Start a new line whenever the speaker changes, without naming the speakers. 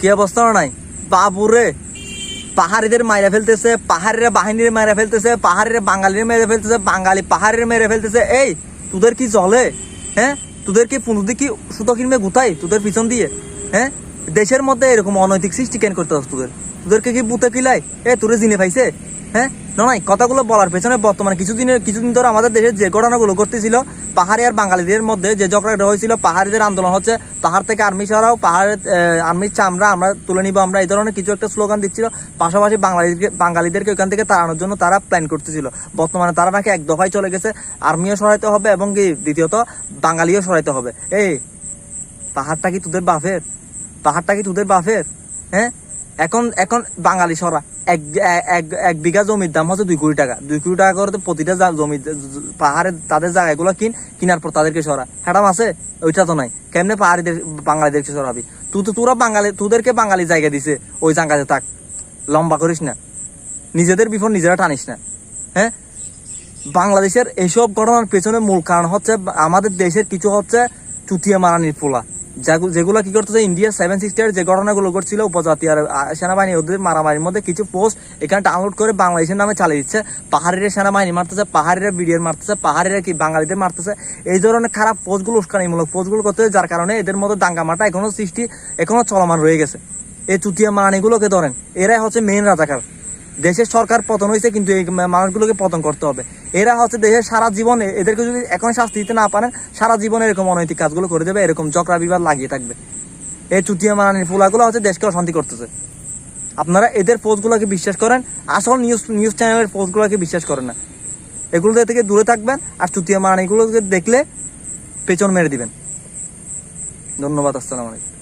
কি অবস্থা নাই? বাবুরে, পাহাড়িদের মাইরা ফেলতেছে, পাহাড়িরা বাহিনীর মাইরা ফেলতেছে, পাহাড়িরা বাঙালির মেরে ফেলতেছে, বাঙালি পাহাড়ের মেরে ফেলতেছে। এই, তোদের কি জলে? হ্যাঁ? তোদের কি পুনুদি কি সুতো কিনবে গুতাই? তোদের পিছন দিয়ে? হ্যাঁ? দেশের মধ্যে এরকম অনৈতিক সৃষ্টি কেন করতে তোদের? তোদেরকে কি বুতে কিলাই? এ, তোরে জিনে পাইছে? হ্যাঁ? না কথাগুলো বলার পেছনে বর্তমানে কিছুদিনের কিছুদিন ধরে আমাদের দেশে যে ঘটনাগুলো ঘটতেছিল, পাহাড়ি আর বাঙালিদের মধ্যে যে ঝগড়াটা হয়েছিল, পাহাড়িদের আন্দোলন হচ্ছে, পাহাড় থেকে আর্মি সরাও পাহাড়ের আর্মির চামড়া আমরা তুলে নিব, আমরা এই ধরনের কিছু একটা স্লোগান দিচ্ছিল, পাশাপাশি বাঙালিদেরকে বাঙালিদেরকে ওখান থেকে তাড়ানোর জন্য তারা প্ল্যান করতেছিল। বর্তমানে তারা নাকি এক দফায় চলে গেছে, আর্মিও সরাইতে হবে এবং কি দ্বিতীয়ত বাঙালিও সরাইতে হবে। এই, পাহাড়টা কি তোদের বাফের? পাহাড়টা কি তোদের বাফের? হ্যাঁ? এখন এখন বাঙালি সরা এক এক এক বিঘা জমির দাম হচ্ছে দুই কোটি টাকা। দুই কোটি টাকা করে প্রতিটা জমি পাহাড়ে তাদের জায়গাগুলো কিন, কিনার পর তাদেরকে সরা হ্যাঁ আছে? ওইটা তো নাই। কেমনে পাহাড়িদের, বাঙালিদেরকে সরাবি? তুই তো তোরা বাঙালি, তোদেরকে বাঙালি জায়গা দিছে ওই জায়গাতে থাক। লম্বা করিস না। নিজেদের বিপদ নিজেরা টানিস না। হ্যাঁ? বাংলাদেশের এইসব ঘটনার পেছনে মূল কারণ হচ্ছে আমাদের দেশের কিছু হচ্ছে চুটিয়া মারানির পোলা। যেগুলো কি করতেছে ইন্ডিয়া সেভেন সিক্সটির যে ঘটনাগুলো ঘটছিল উপজাতি আর সেনাবাহিনী ওদের মারামারির মধ্যে কিছু পোস্ট এখানে ডাউনলোড করে বাংলাদেশের নামে চালিয়ে দিচ্ছে। পাহাড়িরা সেনাবাহিনী মারতেছে, পাহাড়িরা বিডিআর মারতেছে, পাহাড়িরা কি বাঙালিদের মারতেছে? এই ধরনের খারাপ পোস্টগুলো উস্কানিমূলক পোস্টগুলো করতে যার কারণে এদের মধ্যে দাঙ্গামাটা এখনও সৃষ্টি, এখনও চলমান রয়ে গেছে। এই চুটিয়া মারানিগুলোকে ধরেন, এরাই হচ্ছে মেইন রাজাকার। দেশের সরকার পতন হয়েছে, কিন্তু এই মানুষগুলোকে পতন করতে হবে। এরা হচ্ছে দেশের সারা জীবন এদেরকে যদি এখন শাস্তি দিতে না পারেন, সারা জীবনে এরকম অনৈতিক কাজগুলো করে দেবে, এরকম চক্রা বিবাদ লাগিয়ে থাকবে। এই চুটিয়া মারানির ফুলাগুলো হচ্ছে দেশকে অশান্তি করতেছে। আপনারা এদের পোস্টগুলোকে বিশ্বাস করেন, আসল নিউজ নিউজ চ্যানেলের পোস্টগুলোকে বিশ্বাস করেন না। এগুলো থেকে দূরে থাকবেন আর চুটিয়া মারানিগুলোকে দেখলে পেছন মেরে দিবেন। ধন্যবাদ, আসসালামু আলাইকুম।